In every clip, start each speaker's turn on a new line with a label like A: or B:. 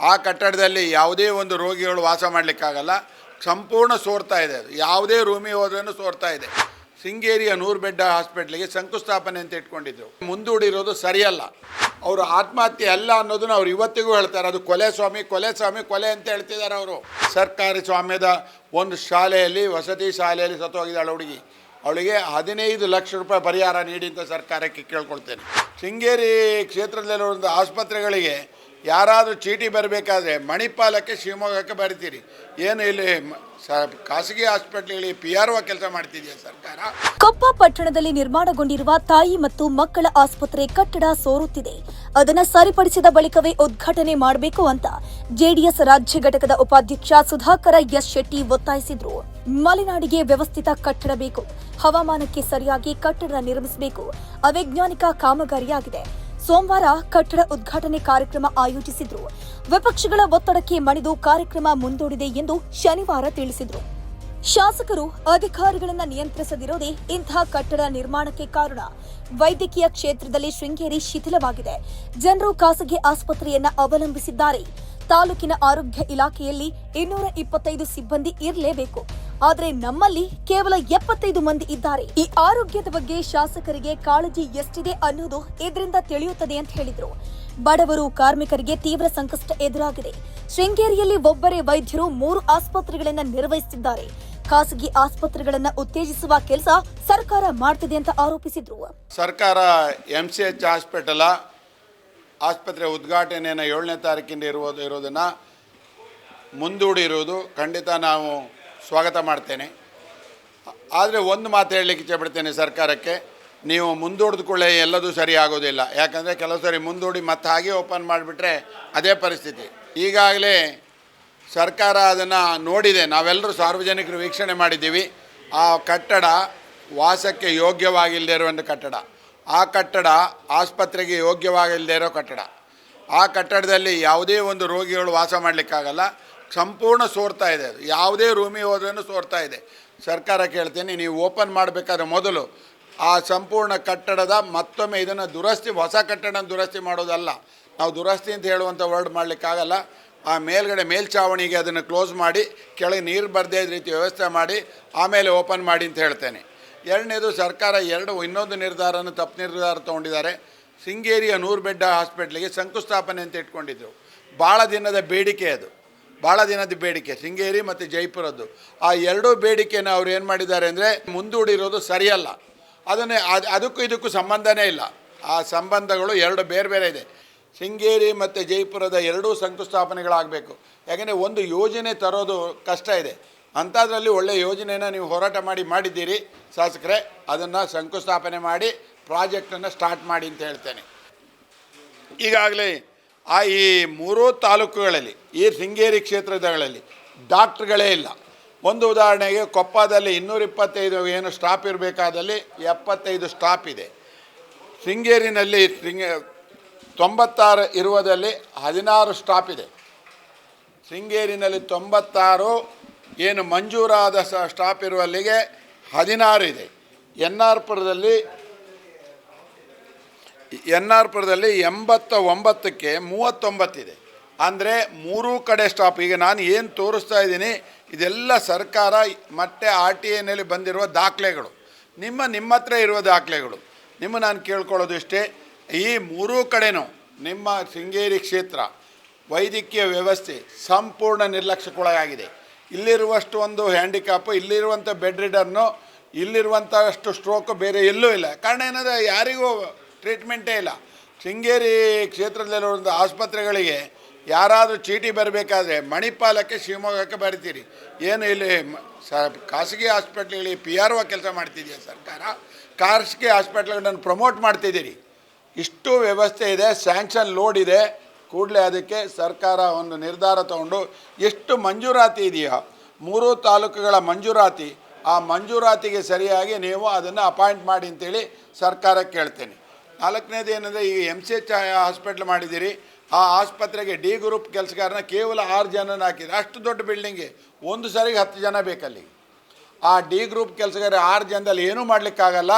A: ಆ ಕಟ್ಟಡದಲ್ಲಿ ಯಾವುದೇ ಒಂದು ರೋಗಿಗಳು ವಾಸ ಮಾಡಲಿಕ್ಕಾಗಲ್ಲ. ಸಂಪೂರ್ಣ ಸೋರ್ತಾ ಇದೆ ಅದು. ಯಾವುದೇ ರೂಮಿಗೆ ಹೋದ್ರೂ ಸೋರ್ತಾ ಇದೆ. ಶೃಂಗೇರಿಯ ನೂರು ಬೆಡ್ ಹಾಸ್ಪಿಟ್ಲಿಗೆ ಶಂಕುಸ್ಥಾಪನೆ ಅಂತ ಇಟ್ಕೊಂಡಿದ್ದರು ಮುಂದೂಡಿರೋದು ಸರಿಯಲ್ಲ. ಅವರು ಆತ್ಮಹತ್ಯೆ ಅಲ್ಲ ಅನ್ನೋದನ್ನು ಅವ್ರು ಇವತ್ತಿಗೂ ಹೇಳ್ತಾರೆ. ಅದು ಕೊಲೆ ಸ್ವಾಮಿ ಕೊಲೆ ಸ್ವಾಮಿ, ಕೊಲೆ ಅಂತ ಹೇಳ್ತಿದ್ದಾರೆ ಅವರು. ಸರ್ಕಾರಿ ಸ್ವಾಮ್ಯದ ಒಂದು ಶಾಲೆಯಲ್ಲಿ, ವಸತಿ ಶಾಲೆಯಲ್ಲಿ ಸತ್ತೋಗಿದ್ದಾಳೆ ಹುಡುಗಿ. ಅವಳಿಗೆ ಹದಿನೈದು ಲಕ್ಷ ರೂಪಾಯಿ ಪರಿಹಾರ ನೀಡಿ ಅಂತ ಸರ್ಕಾರಕ್ಕೆ ಕೇಳ್ಕೊಳ್ತೇನೆ. ಶೃಂಗೇರಿ ಕ್ಷೇತ್ರದಲ್ಲಿರುವಂಥ ಆಸ್ಪತ್ರೆಗಳಿಗೆ ಯಾರಾದರೂ ಚೀಟಿ ಬರಬೇಕಾದ್ರೆ ಮಣಿಪಾಲಕ್ಕೆ ಶಿವಮೊಗ್ಗಕ್ಕೆ ಬರಿತೀರಿ. ಏನು ಇಲ್ಲಿ ಖಾಸಗಿ ಹಾಸ್ಪಿಟ್ಲ್ಗಳಿಗೆ ಪಿ ಆರ್ ಒ ಕೆಲಸ ಮಾಡ್ತಿದೆಯಾ ಸರ್ಕಾರ?
B: ಕೊಪ್ಪ ಪಟ್ಟಣದಲ್ಲಿ ನಿರ್ಮಾಣಗೊಂಡಿರುವ ತಾಯಿ ಮತ್ತು ಮಕ್ಕಳ ಆಸ್ಪತ್ರೆ ಕಟ್ಟಡ ಸೋರುತ್ತಿದೆ. ಅದನ್ನು ಸರಿಪಡಿಸಿದ ಬಳಿಕವೇ ಉದ್ಘಾಟನೆ ಮಾಡಬೇಕು ಅಂತ ಜೆಡಿಎಸ್ ರಾಜ್ಯ ಘಟಕದ ಉಪಾಧ್ಯಕ್ಷ ಸುಧಾಕರ ಎಸ್ ಶೆಟ್ಟಿ ಒತ್ತಾಯಿಸಿದ್ರು. ಮಲೆನಾಡಿಗೆ ವ್ಯವಸ್ಥಿತ ಕಟ್ಟಡ ಬೇಕು. ಹವಾಮಾನಕ್ಕೆ ಸರಿಯಾಗಿ ಕಟ್ಟಡ ನಿರ್ಮಿಸಬೇಕು. ಅವೈಜ್ಞಾನಿಕ ಕಾಮಗಾರಿಯಾಗಿದೆ. ಸೋಮವಾರ ಕಟ್ಟಡ ಉದ್ಘಾಟನೆ ಕಾರ್ಯಕ್ರಮ ಆಯೋಜಿಸಿದ್ರು. ವಿಪಕ್ಷಗಳ ಒತ್ತಡಕ್ಕೆ ಮಣಿದು ಕಾರ್ಯಕ್ರಮ ಮುಂದೂಡಿದೆ ಎಂದು ಶನಿವಾರ ತಿಳಿಸಿದ್ರು. ಶಾಸಕರು ಅಧಿಕಾರಿಗಳನ್ನು ನಿಯಂತ್ರಿಸದಿರೋದೇ ಇಂತಹ ಕಟ್ಟಡ ನಿರ್ಮಾಣಕ್ಕೆ ಕಾರಣ. ವೈದ್ಯಕೀಯ ಕ್ಷೇತ್ರದಲ್ಲಿ ಶೃಂಗೇರಿ ಶಿಥಿಲವಾಗಿದೆ. ಜನರು ಖಾಸಗಿ ಆಸ್ಪತ್ರೆಯನ್ನ ಅವಲಂಬಿಸಿದ್ದಾರೆ. ತಾಲೂಕಿನ ಆರೋಗ್ಯ ಇಲಾಖೆಯಲ್ಲಿ ಇನ್ನೂರ ಇಪ್ಪತ್ತೈದು ಸಿಬ್ಬಂದಿ ಇರಲೇಬೇಕು. ಆದ್ರೆ ನಮ್ಮಲ್ಲಿ ಕೇವಲ ಎಪ್ಪತ್ತೈದು ಮಂದಿ ಇದ್ದಾರೆ. ಈ ಆರೋಗ್ಯದ ಬಗ್ಗೆ ಶಾಸಕರಿಗೆ ಕಾಳಜಿ ಎಷ್ಟಿದೆ ಅನ್ನೋದು ಇದರಿಂದ ತಿಳಿಯುತ್ತದೆ ಅಂತ ಹೇಳಿದರು. ಬಡವರು, ಕಾರ್ಮಿಕರಿಗೆ ತೀವ್ರ ಸಂಕಷ್ಟ ಎದುರಾಗಿದೆ. ಶೃಂಗೇರಿಯಲ್ಲಿ ಒಬ್ಬರೇ ವೈದ್ಯರು ಮೂರು ಆಸ್ಪತ್ರೆಗಳನ್ನು ನಿರ್ವಹಿಸುತ್ತಿದ್ದಾರೆ ಖಾಸಗಿ ಆಸ್ಪತ್ರೆಗಳನ್ನು ಉತ್ತೇಜಿಸುವ ಕೆಲಸ ಸರ್ಕಾರ ಮಾಡ್ತಿದೆ ಅಂತ ಆರೋಪಿಸಿದ್ರು.
A: ಸರ್ಕಾರ ಎಂಸಿಎಚ್ ಹಾಸ್ಪಿಟಲ ಆಸ್ಪತ್ರೆ ಉದ್ಘಾಟನೆಯನ್ನು ಏಳನೇ ತಾರೀಕಿಂದ ಇರುವುದು ಇರೋದನ್ನು ಮುಂದೂಡಿರುವುದು. ಖಂಡಿತ ನಾವು ಸ್ವಾಗತ ಮಾಡ್ತೇನೆ. ಆದರೆ ಒಂದು ಮಾತು ಹೇಳಲಿಕ್ಕೆ ಇಚ್ಛೆಪಡ್ತೇನೆ ಸರ್ಕಾರಕ್ಕೆ. ನೀವು ಮುಂದೂಡಿದ್ಕೊಳ್ಳೆ ಎಲ್ಲದೂ ಸರಿ ಆಗೋದಿಲ್ಲ. ಯಾಕಂದರೆ ಕೆಲವು ಸರಿ ಮುಂದೂಡಿ ಮತ್ತೆ ಹಾಗೆ ಓಪನ್ ಮಾಡಿಬಿಟ್ರೆ ಅದೇ ಪರಿಸ್ಥಿತಿ. ಈಗಾಗಲೇ ಸರ್ಕಾರ ಅದನ್ನು ನೋಡಿದೆ. ನಾವೆಲ್ಲರೂ ಸಾರ್ವಜನಿಕರು ವೀಕ್ಷಣೆ ಮಾಡಿದ್ದೀವಿ. ಆ ಕಟ್ಟಡ ವಾಸಕ್ಕೆ ಯೋಗ್ಯವಾಗಿಲ್ಲದೆ ಇರುವಂಥ ಕಟ್ಟಡ. ಆ ಕಟ್ಟಡ ಆಸ್ಪತ್ರೆಗೆ ಯೋಗ್ಯವಾಗಿಲ್ಲದೆ ಇರೋ ಕಟ್ಟಡ. ಆ ಕಟ್ಟಡದಲ್ಲಿ ಯಾವುದೇ ಒಂದು ರೋಗಿಗಳು ವಾಸ ಮಾಡಲಿಕ್ಕಾಗಲ್ಲ. ಸಂಪೂರ್ಣ ಸೋರ್ತಾ ಇದೆ ಅದು. ಯಾವುದೇ ರೂಮಿಗೆ ಹೋದ್ರೂ ಸೋರ್ತಾ ಇದೆ. ಸರ್ಕಾರ ಕೇಳ್ತೀನಿ, ನೀವು ಓಪನ್ ಮಾಡಬೇಕಾದ್ರೆ ಮೊದಲು ಆ ಸಂಪೂರ್ಣ ಕಟ್ಟಡದ ಮತ್ತೊಮ್ಮೆ ಇದನ್ನು ದುರಸ್ತಿ, ಹೊಸ ಕಟ್ಟಡ ದುರಸ್ತಿ ಮಾಡೋದಲ್ಲ. ನಾವು ದುರಸ್ತಿ ಅಂತ ಹೇಳುವಂಥ ವರ್ಡ್ ಮಾಡಲಿಕ್ಕಾಗಲ್ಲ ಆ ಮೇಲ್ಗಡೆ ಮೇಲ್ಛಾವಣಿಗೆ ಅದನ್ನು ಕ್ಲೋಸ್ ಮಾಡಿ, ಕೆಳಗೆ ನೀರು ಬರದೇ ಇದ್ದ ರೀತಿ ವ್ಯವಸ್ಥೆ ಮಾಡಿ, ಆಮೇಲೆ ಓಪನ್ ಮಾಡಿ ಅಂತ ಹೇಳ್ತೇನೆ. ಎರಡನೇದು, ಸರ್ಕಾರ ಎರಡು, ಇನ್ನೊಂದು ನಿರ್ಧಾರನ ತಪ್ಪು ನಿರ್ಧಾರ ತೊಗೊಂಡಿದ್ದಾರೆ. ಶೃಂಗೇರಿಯ ನೂರು ಬೆಡ್ ಹಾಸ್ಪಿಟ್ಲಿಗೆ ಶಂಕುಸ್ಥಾಪನೆ ಅಂತ ಇಟ್ಕೊಂಡಿದ್ದರು ಭಾಳ ದಿನದ ಬೇಡಿಕೆ ಅದು. ಭಾಳ ದಿನದ ಬೇಡಿಕೆ, ಶೃಂಗೇರಿ ಮತ್ತು ಜೈಪುರದ್ದು. ಆ ಎರಡೂ ಬೇಡಿಕೆನ ಅವ್ರು ಏನು ಮಾಡಿದ್ದಾರೆ ಅಂದರೆ ಮುಂದೂಡಿರೋದು ಸರಿಯಲ್ಲ. ಅದನ್ನೇ ಅದು ಅದಕ್ಕೂ ಇದಕ್ಕೂ ಸಂಬಂಧನೇ ಇಲ್ಲ. ಆ ಸಂಬಂಧಗಳು ಎರಡು ಬೇರೆ ಬೇರೆ ಇದೆ. ಶೃಂಗೇರಿ ಮತ್ತು ಜೈಪುರದ ಎರಡೂ ಶಂಕುಸ್ಥಾಪನೆಗಳಾಗಬೇಕು ಯಾಕೆಂದರೆ ಒಂದು ಯೋಜನೆ ತರೋದು ಕಷ್ಟ ಇದೆ. ಅಂಥದ್ರಲ್ಲಿ ಒಳ್ಳೆಯ ಯೋಜನೆಯನ್ನು ನೀವು ಹೋರಾಟ ಮಾಡಿ ಮಾಡಿದ್ದೀರಿ, ಶಾಸಕರೇ. ಅದನ್ನು ಶಂಕುಸ್ಥಾಪನೆ ಮಾಡಿ, ಪ್ರಾಜೆಕ್ಟನ್ನು ಸ್ಟಾರ್ಟ್ ಮಾಡಿ ಅಂತ ಹೇಳ್ತೇನೆ. ಈಗಾಗಲೇ ಆ ಈ ಮೂರೂ ತಾಲೂಕುಗಳಲ್ಲಿ, ಈ ಶೃಂಗೇರಿ ಕ್ಷೇತ್ರಗಳಲ್ಲಿ ಡಾಕ್ಟ್ರುಗಳೇ ಇಲ್ಲ. ಒಂದು ಉದಾಹರಣೆಗೆ ಕೊಪ್ಪದಲ್ಲಿ ಇನ್ನೂರ ಇಪ್ಪತ್ತೈದು ಏನು ಸ್ಟಾಪ್ ಇರಬೇಕಾದಲ್ಲಿ ಎಪ್ಪತ್ತೈದು ಸ್ಟಾಪ್ ಇದೆ. ಶೃಂಗೇರಿನಲ್ಲಿ ಶೃಂಗ, ತೊಂಬತ್ತಾರು ಇರುವುದಲ್ಲಿ ಹದಿನಾರು ಸ್ಟಾಪ್ ಇದೆ. ಶೃಂಗೇರಿನಲ್ಲಿ ತೊಂಬತ್ತಾರು, ಏನು ಮಂಜೂರಾದ ಸ್ಟಾಪ್ ಇರುವಲ್ಲಿಗೆ ಹದಿನಾರು ಇದೆ. ಎನ್ ಆರ್ ಪುರದಲ್ಲಿ ಎನ್ ಆರ್ ಪುರದಲ್ಲಿ ಎಂಬತ್ತ ಒಂಬತ್ತಕ್ಕೆ ಮೂವತ್ತೊಂಬತ್ತಿದೆ. ಅಂದರೆ ಮೂರೂ ಕಡೆ ಸ್ಟಾಪ್ ಈಗ ನಾನು ಏನು ತೋರಿಸ್ತಾ ಇದ್ದೀನಿ, ಇದೆಲ್ಲ ಸರ್ಕಾರ ಮತ್ತೆ ಆರ್ ಟಿ ಐನಲ್ಲಿ ಬಂದಿರುವ ದಾಖಲೆಗಳು. ನಿಮ್ಮ ನಿಮ್ಮ ಹತ್ರ ಇರುವ ದಾಖಲೆಗಳು. ನಿಮ್ಮ ನಾನು ಕೇಳ್ಕೊಳ್ಳೋದು ಇಷ್ಟೇ ಈ ಮೂರೂ ಕಡೆನೂ ನಿಮ್ಮ ಶೃಂಗೇರಿ ಕ್ಷೇತ್ರ, ವೈದ್ಯಕೀಯ ವ್ಯವಸ್ಥೆ ಸಂಪೂರ್ಣ ನಿರ್ಲಕ್ಷ್ಯಕ್ಕೊಳಗಾಗಿದೆ. ಇಲ್ಲಿರುವಷ್ಟು ಒಂದು ಹ್ಯಾಂಡಿಕ್ಯಾಪು ಇಲ್ಲಿರುವಂಥ ಬೆಡ್ ರಿಡರ್ನು ಇಲ್ಲಿರುವಂಥಷ್ಟು ಸ್ಟ್ರೋಕು ಬೇರೆ ಎಲ್ಲೂ ಇಲ್ಲ. ಕಾರಣ ಏನಂದರೆ ಯಾರಿಗೂ ಟ್ರೀಟ್ಮೆಂಟೇ ಇಲ್ಲ. ಶೃಂಗೇರಿ ಕ್ಷೇತ್ರದಲ್ಲಿರುವಂಥ ಆಸ್ಪತ್ರೆಗಳಿಗೆ ಯಾರಾದರೂ ಚೀಟಿ ಬರಬೇಕಾದ್ರೆ ಮಣಿಪಾಲಕ್ಕೆ ಶಿವಮೊಗ್ಗಕ್ಕೆ ಬರ್ತೀರಿ. ಏನು ಇಲ್ಲಿ ಸ, ಖಾಸಗಿ ಹಾಸ್ಪಿಟ್ಲ್ಗಳಿಗೆ ಪಿ ಆರ್ ಒ ಕೆಲಸ ಮಾಡ್ತಿದೆಯಾ ಸರ್ಕಾರ? ಖಾಸಗಿ ಹಾಸ್ಪಿಟ್ಲ್ಗಳನ್ನು ಪ್ರಮೋಟ್ ಮಾಡ್ತಿದ್ದೀರಿ. ಇಷ್ಟು ವ್ಯವಸ್ಥೆ ಇದೆ, ಸ್ಯಾಂಕ್ಷನ್ ಲೋಡ್ ಇದೆ. ಕೂಡಲೇ ಅದಕ್ಕೆ ಸರ್ಕಾರ ಒಂದು ನಿರ್ಧಾರ ತಗೊಂಡು ಎಷ್ಟು ಮಂಜೂರಾತಿ ಇದೆಯೋ, ಮೂರು ತಾಲೂಕುಗಳ ಮಂಜೂರಾತಿ, ಆ ಮಂಜೂರಾತಿಗೆ ಸರಿಯಾಗಿ ನೀವು ಅದನ್ನು ಅಪಾಯಿಂಟ್ ಮಾಡಿ ಅಂತೇಳಿ ಸರ್ಕಾರಕ್ಕೆ ಕೇಳ್ತೇನೆ. ನಾಲ್ಕನೇದು ಏನಂದರೆ, ಈಗ ಎಂ ಸಿ ಎಚ್ ಹಾಸ್ಪಿಟ್ಲ್ ಮಾಡಿದ್ದೀರಿ. ಆ ಆಸ್ಪತ್ರೆಗೆ ಡಿ ಗ್ರೂಪ್ ಕೆಲಸಗಾರನ ಕೇವಲ ಆರು ಜನನ ಹಾಕಿದ್ರೆ, ಅಷ್ಟು ದೊಡ್ಡ ಬಿಲ್ಡಿಂಗ್ಗೆ ಒಂದು ಸಾರಿಗೆ ಹತ್ತು ಜನ ಬೇಕಲ್ಲಿ. ಆ ಡಿ ಗ್ರೂಪ್ ಕೆಲಸಗಾರ ಆರು ಜನದಲ್ಲಿ ಏನೂ ಮಾಡಲಿಕ್ಕಾಗಲ್ಲ.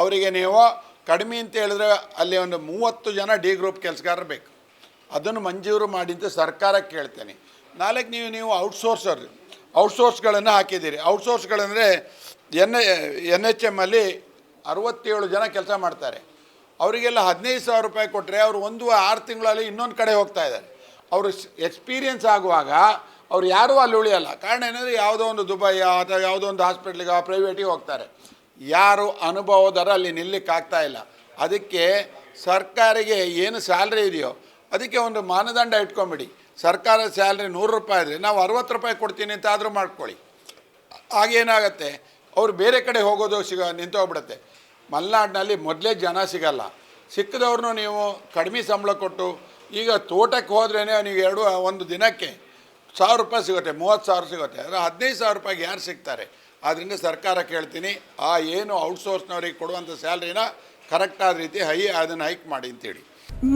A: ಅವರಿಗೆ ನೀವು ಕಡಿಮೆ ಅಂತ ಹೇಳಿದ್ರೆ ಅಲ್ಲಿ ಒಂದು ಮೂವತ್ತು ಜನ ಡಿ ಗ್ರೂಪ್ ಕೆಲಸಗಾರರು ಬೇಕು. ಅದನ್ನು ಮಂಜೂರು ಮಾಡಿ ಸರ್ಕಾರಕ್ಕೆ ಕೇಳ್ತೇನೆ ನಾಲ್ಕು, ನೀವು ನೀವು ಔಟ್ಸೋರ್ಸರ್ ಔಟ್ಸೋರ್ಸ್ಗಳನ್ನು ಹಾಕಿದ್ದೀರಿ. ಔಟ್ಸೋರ್ಸ್ಗಳಂದರೆ ಎನ್ ಎನ್ ಎಚ್ ಎಮ್ಮಲ್ಲಿ ಅರವತ್ತೇಳು ಜನ ಕೆಲಸ ಮಾಡ್ತಾರೆ. ಅವರಿಗೆಲ್ಲ ಹದಿನೈದು ಸಾವಿರ ರೂಪಾಯಿ ಕೊಟ್ಟರೆ ಅವರು ಒಂದು ಆರು ತಿಂಗಳಲ್ಲಿ ಇನ್ನೊಂದು ಕಡೆ ಹೋಗ್ತಾ ಇದ್ದಾರೆ. ಅವರು ಎಕ್ಸ್ಪೀರಿಯೆನ್ಸ್ ಆಗುವಾಗ ಅವ್ರು ಯಾರೂ ಅಲ್ಲಿ ಉಳಿಯಲ್ಲ. ಕಾರಣ ಏನಂದರೆ ಯಾವುದೋ ಒಂದು ದುಬೈ ಅಥವಾ ಯಾವುದೋ ಒಂದು ಹಾಸ್ಪಿಟ್ಲಿಗೆ ಪ್ರೈವೇಟಿಗೆ ಹೋಗ್ತಾರೆ. ಯಾರು ಅನುಭವದರ ಅಲ್ಲಿ ನಿಲ್ಲಕ್ಕಾಗ್ತಾ ಇಲ್ಲ. ಅದಕ್ಕೆ ಸರ್ಕಾರಿಗೆ ಏನು ಸ್ಯಾಲ್ರಿ ಇದೆಯೋ ಅದಕ್ಕೆ ಒಂದು ಮಾನದಂಡ ಇಟ್ಕೊಂಬಿಡಿ. ಸರ್ಕಾರದ ಸ್ಯಾಲ್ರಿ ನೂರು ರೂಪಾಯಿ ಆದರೆ ನಾವು ಅರವತ್ತು ರೂಪಾಯಿ ಕೊಡ್ತೀನಿ ಅಂತ ಆದರೂ ಮಾಡ್ಕೊಳ್ಳಿ. ಆಗೇನಾಗತ್ತೆ ಅವ್ರು ಬೇರೆ ಕಡೆ ಹೋಗೋದು ಸಿಗ ನಿಂತೋಗ್ಬಿಡುತ್ತೆ. ಮಲೆನಾಡಿನಲ್ಲಿ ಮೊದಲೇ ಜನ ಸಿಗಲ್ಲ. ಸಿಕ್ಕದವ್ರನ್ನೂ ನೀವು ಕಡಿಮೆ ಸಂಬಳ ಕೊಟ್ಟು, ಈಗ ತೋಟಕ್ಕೆ ಹೋದ್ರೇ ನೀವು ಎರಡು, ಒಂದು ದಿನಕ್ಕೆ ಸಾವಿರ ರೂಪಾಯಿ ಸಿಗುತ್ತೆ, ಮೂವತ್ತು ಸಾವಿರ ಸಿಗುತ್ತೆ. ಆದರೆ ಹದಿನೈದು ಸಾವಿರ ರೂಪಾಯಿಗೆ ಯಾರು ಸಿಗ್ತಾರೆ? ಆದ್ದರಿಂದ ಸರ್ಕಾರ ಕೇಳ್ತೀನಿ, ಆ ಏನು ಔಟ್ಸೋರ್ಸ್ನವ್ರಿಗೆ ಕೊಡುವಂಥ ಸ್ಯಾಲ್ರಿನ ಕರೆಕ್ಟಾದ ರೀತಿ ಹೈ, ಅದನ್ನು ಹೈಕ್ ಮಾಡಿ ಅಂತೇಳಿ.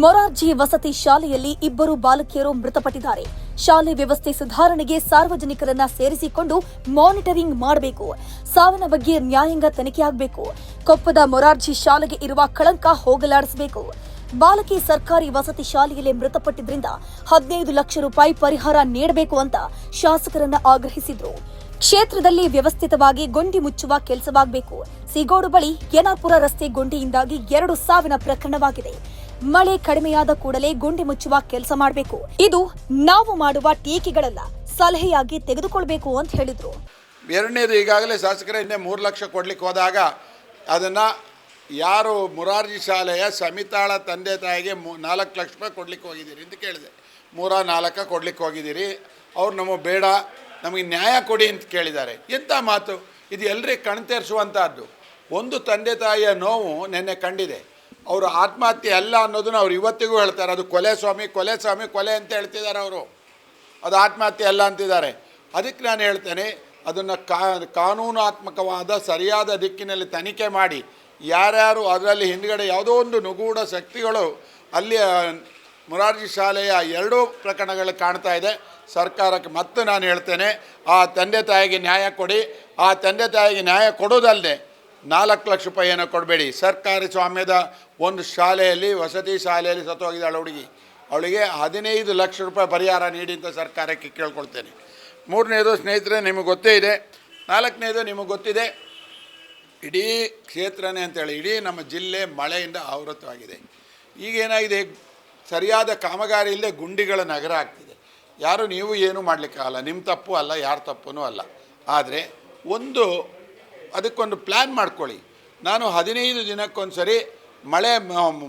B: ಮೊರಾರ್ಜಿ ವಸತಿ ಶಾಲೆಯಲ್ಲಿ ಇಬ್ಬರು ಬಾಲಕಿಯರು ಮೃತಪಟ್ಟಿದ್ದಾರೆ. ಶಾಲೆ ವ್ಯವಸ್ಥೆ ಸುಧಾರಣೆಗೆ ಸಾರ್ವಜನಿಕರನ್ನ ಸೇರಿಸಿಕೊಂಡು ಮಾನಿಟರಿಂಗ್ ಮಾಡಬೇಕು. ಸಾವಿನ ಬಗ್ಗೆ ನ್ಯಾಯಾಂಗ ತನಿಖೆಯಾಗಬೇಕು ಕೊಪ್ಪದ ಮೊರಾರ್ಜಿ ಶಾಲೆಗೆ ಇರುವ ಕಳಂಕ ಹೋಗಲಾಡಿಸಬೇಕು. ಬಾಲಕಿ ಸರ್ಕಾರಿ ವಸತಿ ಶಾಲೆಯಲ್ಲಿ ಮೃತಪಟ್ಟಿದ್ರಿಂದ ಹದಿನೈದು ಲಕ್ಷ ರೂಪಾಯಿ ಪರಿಹಾರ ನೀಡಬೇಕು ಅಂತ ಶಾಸಕರನ್ನ ಆಗ್ರಹಿಸಿದ್ರು. ಕ್ಷೇತ್ರದಲ್ಲಿ ವ್ಯವಸ್ಥಿತವಾಗಿ ಗೊಂಡಿ ಮುಚ್ಚುವ ಕೆಲಸವಾಗಬೇಕು. ಸಿಗೋಡು ಬಳಿ ಯನಾಪುರ ರಸ್ತೆ ಗೊಂಡಿಯಿಂದಾಗಿ ಎರಡು ಸಾವಿನ ಪ್ರಕರಣವಾಗಿದೆ. ಮಳೆ ಕಡಿಮೆಯಾದ ಕೂಡಲೇ ಗುಂಡಿ ಮುಚ್ಚುವ ಕೆಲಸ ಮಾಡಬೇಕು. ಇದು ನಾವು ಮಾಡುವ ಟೀಕೆಗಳಲ್ಲ, ಸಲಹೆಯಾಗಿ ತೆಗೆದುಕೊಳ್ಬೇಕು ಅಂತ ಹೇಳಿದ್ರು.
A: ಎರಡನೇದು ಈಗಾಗಲೇ ಶಾಸಕರೇ, ಇನ್ನೇ ಮೂರು ಲಕ್ಷ ಕೊಡ್ಲಿಕ್ಕೆ ಹೋದಾಗ ಅದನ್ನು ಯಾರು ಮುರಾರ್ಜಿ ಶಾಲೆಯ ಸಮಿತಾಳ ತಂದೆ ತಾಯಿಗೆ ನಾಲ್ಕು ಲಕ್ಷ ರೂಪಾಯಿ ಕೊಡ್ಲಿಕ್ಕೆ ಹೋಗಿದ್ದೀರಿ ಅಂತ ಕೇಳಿದೆ. ಮೂರ, ನಾಲ್ಕ ಕೊಡ್ಲಿಕ್ಕೆ ಹೋಗಿದ್ದೀರಿ. ಅವ್ರು ನಮಗೆ ಬೇಡ, ನಮಗೆ ನ್ಯಾಯ ಕೊಡಿ ಅಂತ ಕೇಳಿದ್ದಾರೆ. ಎಂಥ ಮಾತು? ಇದು ಎಲ್ಲರಿಗೆ ಕಣ್ತೇರಿಸುವಂಥದ್ದು ಒಂದು ತಂದೆ ತಾಯಿಯ ನೋವು ನೆನ್ನೆ ಕಂಡಿದೆ. ಅವರು ಆತ್ಮಹತ್ಯೆ ಅಲ್ಲ ಅನ್ನೋದನ್ನು ಅವ್ರು ಇವತ್ತಿಗೂ ಹೇಳ್ತಾರೆ. ಅದು ಕೊಲೆ ಸ್ವಾಮಿ ಕೊಲೆ ಸ್ವಾಮಿ, ಕೊಲೆ ಅಂತ ಹೇಳ್ತಿದ್ದಾರೆ ಅವರು. ಅದು ಆತ್ಮಹತ್ಯೆ ಅಲ್ಲ ಅಂತಿದ್ದಾರೆ. ಅದಕ್ಕೆ ನಾನು ಹೇಳ್ತೇನೆ, ಅದನ್ನು ಕಾನೂನಾತ್ಮಕವಾದ ಸರಿಯಾದ ದಿಕ್ಕಿನಲ್ಲಿ ತನಿಖೆ ಮಾಡಿ, ಯಾರ್ಯಾರು ಅದರಲ್ಲಿ ಹಿಂದ್ಗಡೆ ಯಾವುದೋ ಒಂದು ನುಗೂಢ ಶಕ್ತಿಗಳು ಅಲ್ಲಿ ಮುರಾರ್ಜಿ ಶಾಲೆಯ ಎರಡೂ ಪ್ರಕರಣಗಳು ಕಾಣ್ತಾ ಇದೆ. ಸರ್ಕಾರಕ್ಕೆ ಮತ್ತೆ ನಾನು ಹೇಳ್ತೇನೆ, ಆ ತಂದೆ ತಾಯಿಗೆ ನ್ಯಾಯ ಕೊಡಿ, ಆ ತಂದೆ ತಾಯಿಗೆ ನ್ಯಾಯ ಕೊಡೋದಲ್ಲದೆ ನಾಲ್ಕು ಲಕ್ಷ ರೂಪಾಯಿ ಏನೋ ಕೊಡಬೇಡಿ. ಸರ್ಕಾರಿ ಸ್ವಾಮ್ಯದ ಒಂದು ಶಾಲೆಯಲ್ಲಿ, ವಸತಿ ಶಾಲೆಯಲ್ಲಿ ಸತ್ತೋಗಿದ್ದಾಳೆ ಹುಡುಗಿ. ಅವಳಿಗೆ ಹದಿನೈದು ಲಕ್ಷ ರೂಪಾಯಿ ಪರಿಹಾರ ನೀಡಿ ಅಂತ ಸರ್ಕಾರಕ್ಕೆ ಕೇಳ್ಕೊಳ್ತೇನೆ ಮೂರನೇದು, ಸ್ನೇಹಿತರೆ, ನಿಮಗೆ ಗೊತ್ತೇ ಇದೆ. ನಾಲ್ಕನೇದು ನಿಮಗೆ ಗೊತ್ತಿದೆ. ಇಡೀ ಕ್ಷೇತ್ರನೇ ಅಂತೇಳಿ, ಇಡೀ ನಮ್ಮ ಜಿಲ್ಲೆ ಮಳೆಯಿಂದ ಆವೃತವಾಗಿದೆ ಈಗೇನಾಗಿದೆ ಸರಿಯಾದ ಕಾಮಗಾರಿ ಇಲ್ಲದೆ ಗುಂಡಿಗಳ ನಗರ ಆಗ್ತಿದೆ. ಯಾರು ನೀವು ಏನೂ ಮಾಡಲಿಕ್ಕಾಗಲ್ಲ ನಿಮ್ಮ ತಪ್ಪು ಅಲ್ಲ, ಯಾರ ತಪ್ಪೂ ಅಲ್ಲ. ಆದರೆ ಒಂದು ಅದಕ್ಕೊಂದು ಪ್ಲ್ಯಾನ್ ಮಾಡ್ಕೊಳ್ಳಿ. ನಾನು ಹದಿನೈದು ದಿನಕ್ಕೊಂದು ಸರಿ ಮಳೆ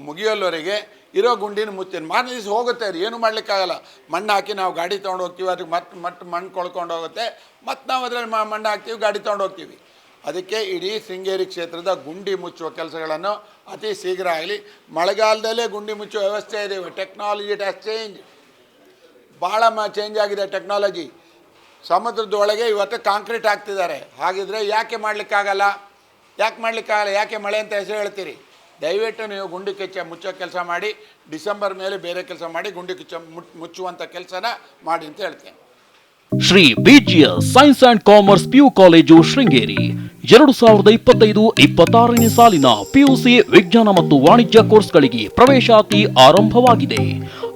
A: ಮುಗಿಯಲ್ಲವರೆಗೆ ಇರೋ ಗುಂಡಿನ ಮುಚ್ಚಿನ ಮಾರನೇ ದಿವಸ ಹೋಗುತ್ತೆ ಅದು, ಏನು ಮಾಡಲಿಕ್ಕಾಗಲ್ಲ. ಮಣ್ಣು ಹಾಕಿ ನಾವು ಗಾಡಿ ತೊಗೊಂಡು ಹೋಗ್ತೀವಿ ಅದಕ್ಕೆ ಮತ್ತೆ ಮತ್ತೆ ಮಣ್ಣು ಕೊಳ್ಕೊಂಡು ಹೋಗುತ್ತೆ. ಮತ್ತು ನಾವು ಅದರಲ್ಲಿ ಮಣ್ಣು ಹಾಕ್ತೀವಿ, ಗಾಡಿ ತೊಗೊಂಡು ಹೋಗ್ತೀವಿ. ಅದಕ್ಕೆ ಇಡೀ ಶೃಂಗೇರಿ ಕ್ಷೇತ್ರದ ಗುಂಡಿ ಮುಚ್ಚುವ ಕೆಲಸಗಳನ್ನು ಅತಿ ಶೀಘ್ರ ಆಗಲಿ. ಮಳೆಗಾಲದಲ್ಲೇ ಗುಂಡಿ ಮುಚ್ಚುವ ವ್ಯವಸ್ಥೆ ಇದೆ ಟೆಕ್ನಾಲಜಿ ಇಟ್ ಹ್ಯಾಸ್ ಚೇಂಜ್ ಭಾಳ ಮ ಚೇಂಜ್ ಆಗಿದೆ ಟೆಕ್ನಾಲಜಿ ಸಮುದ್ರದ ಒಳಗೆ ಇವತ್ತು ಕಾಂಕ್ರೀಟ್ ಹಾಕ್ತಿದ್ದಾರೆ. ಹಾಗಿದ್ರೆ ಯಾಕೆ ಮಾಡಲಿಕ್ಕಾಗಲ್ಲ? ಯಾಕೆ ಮಾಡಲಿಕ್ಕಾಗಲ್ಲ? ಯಾಕೆ ಮಳೆ ಅಂತ ಹೆಸರು ಹೇಳ್ತೀರಿ? ದಯವಿಟ್ಟು ನೀವು ಗುಂಡಿ ಕೆಚ್ಚ ಮುಚ್ಚೋ ಕೆಲಸ ಮಾಡಿ, ಡಿಸೆಂಬರ್ ಮೇಲೆ ಬೇರೆ ಕೆಲಸ ಮಾಡಿ ಗುಂಡಿ ಕಿಚ್ಚ ಮುಚ್ಚುವಂಥ ಕೆಲಸನ ಮಾಡಿ ಅಂತ ಹೇಳ್ತೇನೆ.
C: Shri ಬಿಜಿಯ science and commerce PU college Sringeri. ಎರಡು ಸಾವಿರದ ಇಪ್ಪತ್ತೈದು ಇಪ್ಪತ್ತಾರನೇ ಸಾಲಿನ ಪಿಯುಸಿ ವಿಜ್ಞಾನ ಮತ್ತು ವಾಣಿಜ್ಯ ಕೋರ್ಸ್ಗಳಿಗೆ ಪ್ರವೇಶಾತಿ ಆರಂಭವಾಗಿದೆ.